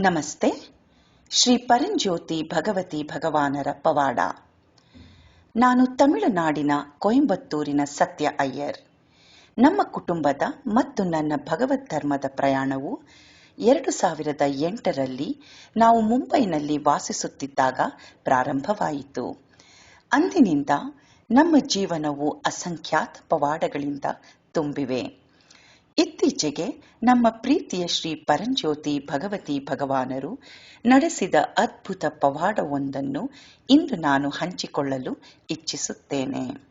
ನಮಸ್ತೆ. ಶ್ರೀ ಪರಂಜ್ಯೋತಿ ಭಗವತಿ ಭಗವಾನರ ಪವಾಡ. ನಾನು ತಮಿಳುನಾಡಿನ ಕೊಯಂಬತ್ತೂರಿನ ಸತ್ಯ ಅಯ್ಯರ್. ನಮ್ಮ ಕುಟುಂಬದ ಮತ್ತು ನನ್ನ ಭಗವತ್ ಧರ್ಮದ ಪ್ರಯಾಣವು ಎರಡು ಸಾವಿರದ ಎಂಟರಲ್ಲಿ ನಾವು ಮುಂಬೈನಲ್ಲಿ ವಾಸಿಸುತ್ತಿದ್ದಾಗ ಪ್ರಾರಂಭವಾಯಿತು. ಅಂದಿನಿಂದ ನಮ್ಮ ಜೀವನವು ಅಸಂಖ್ಯಾತ ಪವಾಡಗಳಿಂದ ತುಂಬಿವೆ. ಇತ್ತೀಚೆಗೆ ನಮ್ಮ ಪ್ರೀತಿಯ ಶ್ರೀ ಪರಂಜ್ಯೋತಿ ಭಗವತಿ ಭಗವಾನರು ನಡೆಸಿದ ಅದ್ಭುತ ಪವಾಡವೊಂದನ್ನು ಇಂದು ನಾನು ಹಂಚಿಕೊಳ್ಳಲು ಇಚ್ಛಿಸುತ್ತೇನೆ.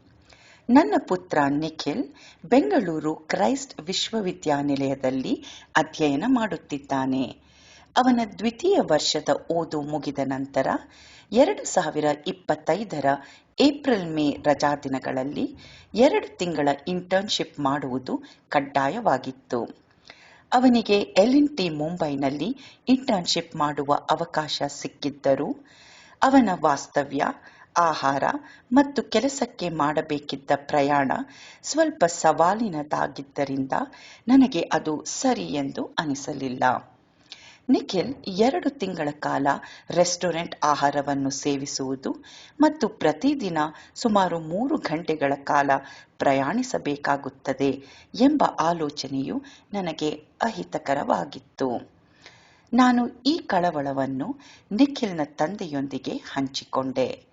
ನನ್ನ ಪುತ್ರ ನಿಖಿಲ್ ಬೆಂಗಳೂರು ಕ್ರೈಸ್ಟ್ ವಿಶ್ವವಿದ್ಯಾನಿಲಯದಲ್ಲಿ ಅಧ್ಯಯನ ಮಾಡುತ್ತಿದ್ದಾನೆ. ಅವನ ದ್ವಿತೀಯ ವರ್ಷದ ಓದು ಮುಗಿದ ನಂತರ ಎರಡು ಸಾವಿರ ಇಪ್ಪತ್ತೈದರ ಏಪ್ರಿಲ್ ಮೇ ರಜಾದಿನಗಳಲ್ಲಿ ಎರಡು ತಿಂಗಳ ಇಂಟರ್ನ್ಶಿಪ್ ಮಾಡುವುದು ಕಡ್ಡಾಯವಾಗಿತ್ತು. ಅವನಿಗೆ ಎಲ್ ಟಿ ಮುಂಬೈನಲ್ಲಿ ಇಂಟರ್ನ್ಶಿಪ್ ಮಾಡುವ ಅವಕಾಶ ಸಿಕ್ಕಿದ್ದರೂ ಅವನ ವಾಸ್ತವ್ಯ, ಆಹಾರ ಮತ್ತು ಕೆಲಸಕ್ಕೆ ಮಾಡಬೇಕಿದ್ದ ಪ್ರಯಾಣ ಸ್ವಲ್ಪ ಸವಾಲಿನದಾಗಿದ್ದರಿಂದ ನನಗೆ ಅದು ಸರಿ ಎಂದು ಅನಿಸಲಿಲ್ಲ. ನಿಖಿಲ್ ಎರಡು ತಿಂಗಳ ಕಾಲ ರೆಸ್ಟೋರೆಂಟ್ ಆಹಾರವನ್ನು ಸೇವಿಸುವುದು ಮತ್ತು ಪ್ರತಿದಿನ ಸುಮಾರು ಮೂರು ಗಂಟೆಗಳ ಕಾಲ ಪ್ರಯಾಣಿಸಬೇಕಾಗುತ್ತದೆ ಎಂಬ ಆಲೋಚನೆಯು ನನಗೆ ಅಹಿತಕರವಾಗಿತ್ತು. ನಾನು ಈ ಕಳವಳವನ್ನು ನಿಖಿಲ್ನ ತಂದೆಯೊಂದಿಗೆ ಹಂಚಿಕೊಂಡೆ.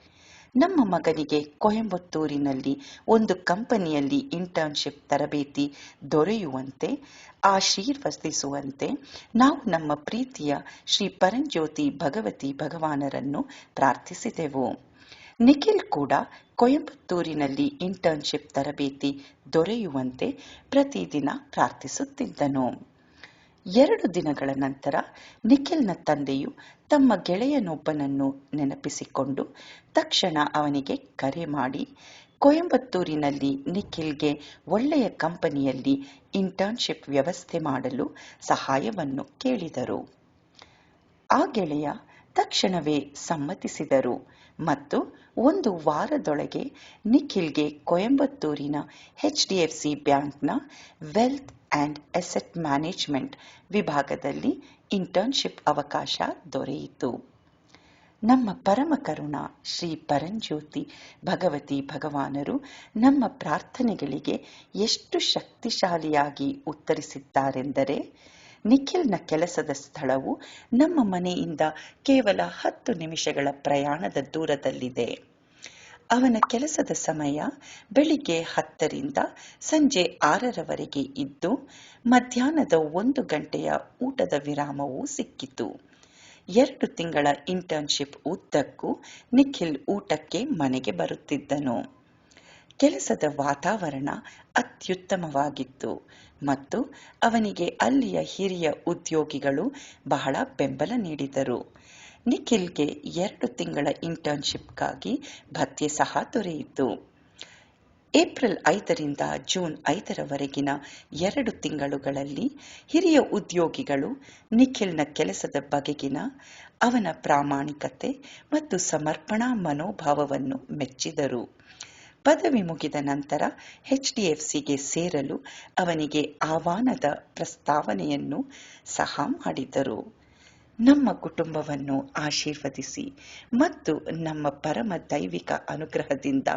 ನಮ್ಮ ಮಗನಿಗೆ ಕೊಯಂಬತ್ತೂರಿನಲ್ಲಿ ಒಂದು ಕಂಪನಿಯಲ್ಲಿ ಇಂಟರ್ನ್ಶಿಪ್ ತರಬೇತಿ ದೊರೆಯುವಂತೆ ಆಶೀರ್ವದಿಸುವಂತೆ ನಾವು ನಮ್ಮ ಪ್ರೀತಿಯ ಶ್ರೀ ಪರಂಜ್ಯೋತಿ ಭಗವತಿ ಭಗವಾನರನ್ನು ಪ್ರಾರ್ಥಿಸಿದೆವು. ನಿಖಿಲ್ ಕೂಡ ಕೊಯಂಬತ್ತೂರಿನಲ್ಲಿ ಇಂಟರ್ನ್ಶಿಪ್ ತರಬೇತಿ ದೊರೆಯುವಂತೆ ಪ್ರತಿದಿನ ಪ್ರಾರ್ಥಿಸುತ್ತಿದ್ದನು. ಎರಡು ದಿನಗಳ ನಂತರ ನಿಖಿಲ್ನ ತಂದೆಯು ತಮ್ಮ ಗೆಳೆಯನೊಬ್ಬನನ್ನು ನೆನಪಿಸಿಕೊಂಡು ತಕ್ಷಣ ಅವನಿಗೆ ಕರೆ ಮಾಡಿ, ಕೊಯಂಬತ್ತೂರಿನಲ್ಲಿ ನಿಖಿಲ್ಗೆ ಒಳ್ಳೆಯ ಕಂಪನಿಯಲ್ಲಿ ಇಂಟರ್ನ್ಶಿಪ್ ವ್ಯವಸ್ಥೆ ಮಾಡಲು ಸಹಾಯವನ್ನು ಕೇಳಿದರು. ಆ ಗೆಳೆಯ ತಕ್ಷಣವೇ ಸಮ್ಮತಿಸಿದರು ಮತ್ತು ಒಂದು ವಾರದೊಳಗೆ ನಿಖಿಲ್ಗೆ ಕೊಯಂಬತ್ತೂರಿನ ಎಚ್ ಡಿ ಎಫ್ ಸಿ ಬ್ಯಾಂಕ್ನ ವೆಲ್ತ್ ಆ್ಯಂಡ್ ಅಸೆಟ್ ಮ್ಯಾನೇಜ್ಮೆಂಟ್ ವಿಭಾಗದಲ್ಲಿ ಇಂಟರ್ನ್ಶಿಪ್ ಅವಕಾಶ ದೊರೆಯಿತು. ನಮ್ಮ ಪರಮ ಕರುಣ ಶ್ರೀ ಪರಂಜ್ಯೋತಿ ಭಗವತಿ ಭಗವಾನರು ನಮ್ಮ ಪ್ರಾರ್ಥನೆಗಳಿಗೆ ಎಷ್ಟು ಶಕ್ತಿಶಾಲಿಯಾಗಿ ಉತ್ತರಿಸಿದ್ದಾರೆಂದರೆ, ನಿಖಿಲ್ನ ಕೆಲಸದ ಸ್ಥಳವು ನಮ್ಮ ಮನೆಯಿಂದ ಕೇವಲ ಹತ್ತು ನಿಮಿಷಗಳ ಪ್ರಯಾಣದ ದೂರದಲ್ಲಿದೆ. ಅವನ ಕೆಲಸದ ಸಮಯ ಬೆಳಿಗ್ಗೆ ಹತ್ತರಿಂದ ಸಂಜೆ ಆರರವರೆಗೆ ಇದ್ದು, ಮಧ್ಯಾಹ್ನದ ಒಂದು ಗಂಟೆಯ ಊಟದ ವಿರಾಮವೂ ಸಿಕ್ಕಿತು. ಎರಡು ತಿಂಗಳ ಇಂಟರ್ನ್ಶಿಪ್ ಉದ್ದಕ್ಕೂ ನಿಖಿಲ್ ಊಟಕ್ಕೆ ಮನೆಗೆ ಬರುತ್ತಿದ್ದನು. ಕೆಲಸದ ವಾತಾವರಣ ಅತ್ಯುತ್ತಮವಾಗಿತ್ತು ಮತ್ತು ಅವನಿಗೆ ಅಲ್ಲಿಯ ಹಿರಿಯ ಉದ್ಯೋಗಿಗಳು ಬಹಳ ಬೆಂಬಲ ನೀಡಿದರು. ನಿಖಿಲ್ಗೆ ಎರಡು ತಿಂಗಳ ಇಂಟರ್ನ್ಶಿಪ್ಗಾಗಿ ಭತ್ಯೆ ಸಹ ದೊರೆಯಿತು. ಏಪ್ರಿಲ್ ಐದರಿಂದ ಜೂನ್ ಐದರವರೆಗಿನ ಎರಡು ತಿಂಗಳುಗಳಲ್ಲಿ ಹಿರಿಯ ಉದ್ಯೋಗಿಗಳು ನಿಖಿಲ್ನ ಕೆಲಸದ ಬಗೆಗಿನ ಅವನ ಪ್ರಾಮಾಣಿಕತೆ ಮತ್ತು ಸಮರ್ಪಣಾ ಮನೋಭಾವವನ್ನು ಮೆಚ್ಚಿದರು. ಪದವಿ ಮುಗಿದ ನಂತರ ಎಚ್ ಸೇರಲು ಅವನಿಗೆ ಆಹ್ವಾನದ ಪ್ರಸ್ತಾವನೆಯನ್ನು ಸಹ ಮಾಡಿದರು ನಮ್ಮ ಕುಟುಂಬವನ್ನು ಆಶೀರ್ವದಿಸಿ ಮತ್ತು ನಮ್ಮ ಪರಮ ದೈವಿಕ ಅನುಗ್ರಹದಿಂದ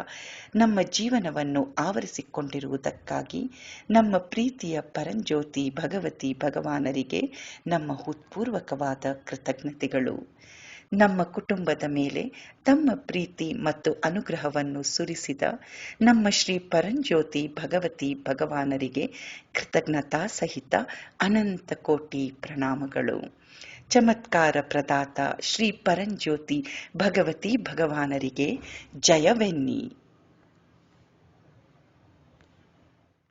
ನಮ್ಮ ಜೀವನವನ್ನು ಆವರಿಸಿಕೊಂಡಿರುವುದಕ್ಕಾಗಿ ನಮ್ಮ ಪ್ರೀತಿಯ ಪರಂಜ್ಯೋತಿ ಭಗವತಿ ಭಗವಾನರಿಗೆ ನಮ್ಮ ಹೃತ್ಪೂರ್ವಕವಾದ ಕೃತಜ್ಞತೆಗಳು. ನಮ್ಮ ಕುಟುಂಬದ ಮೇಲೆ ತಮ್ಮ ಪ್ರೀತಿ ಮತ್ತು ಅನುಗ್ರಹವನ್ನು ಸುರಿಸಿದ ನಮ್ಮ ಶ್ರೀ ಪರಂಜ್ಯೋತಿ ಭಗವತಿ ಭಗವಾನರಿಗೆ ಕೃತಜ್ಞತಾ ಸಹಿತ ಅನಂತ ಕೋಟಿ ಪ್ರಣಾಮಗಳು. ಚಮತ್ಕಾರ ಪ್ರದಾತ ಶ್ರೀ ಪರಂಜ್ಯೋತಿ ಭಗವತಿ ಭಗವಾನರಿಗೆ ಜಯವೆನ್ನಿ.